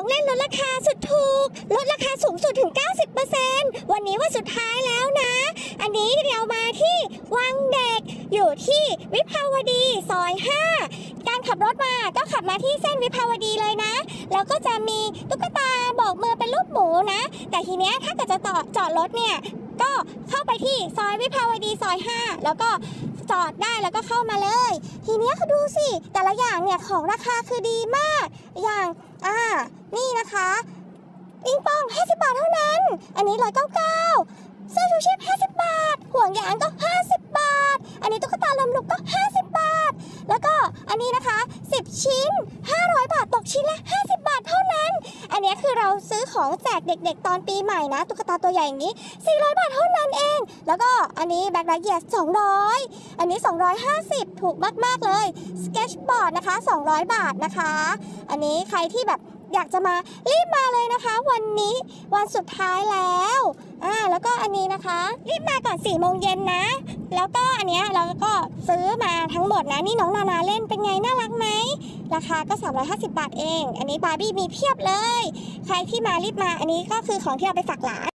ของเล่นลดราคาสุดถูก ลดราคาสูงสุดถึง 90%วันนี้วันสุดท้ายแล้วนะ อันนี้เรามาที่วังเด็ก อยู่ที่วิภาวดีซอย 5 การขับรถมาก็ขับมาที่เส้นวิภาวดีเลยนะ แล้วก็จะมีตุ๊กตาบอกมือเป็นรูปหมูนะ แต่ทีเนี้ยถ้าเกิดจะต่อจอดรถเนี่ย ก็เข้าไปที่ซอยวิภาวดีซอย 5 แล้วก็จอดได้แล้วก็เข้ามาเลย ทีเนี้ยเขาดูสิ แต่ละอย่างเนี่ยของราคาคือดีมาก อย่าง นี่นะคะปิงปอง 50 บาทเท่านั้น อันนี้ 199เสื้อชูชีพ 50 บาท ห่วงยางก็ 50 บาท อันนี้ตุ๊กตาลมลุกก็ 50 บาท แล้วก็อันนี้นะคะ 10 ชิ้น 500 บาทตกชิ้นละ 50 บาทเท่านั้น อันนี้คือเราซื้อของแจกเด็กๆ ตอนปีใหม่นะ ตุ๊กตาตัวใหญ่อย่างนี้ 400 บาทเท่านั้นเอง แล้วก็อันนี้แบ็คไลท์เยีย200 อันนี้ 250 ถูกมากๆเลย สเก็ตบอร์ดนะคะ 200 บาทนะคะ อันนี้ใครที่แบบ อยากจะมารีบมาเลยนะคะ วันนี้วันสุดท้ายแล้วอ่าแล้วก็อันนี้นะคะ รีบมาก่อน4ี่โมงเย็นนะ แล้วก็อันเนี้ยเราก็ซื้อมาทั้งหมดนะนี่น้องนานาเล่นเป็นไงน่ารักไหมราคาก็ 350 บาทเอง อันนี้บาร์บี้มีเพียบเลย ใครที่มารีบมาอันนี้ก็คือของที่เราไปฝากหลาน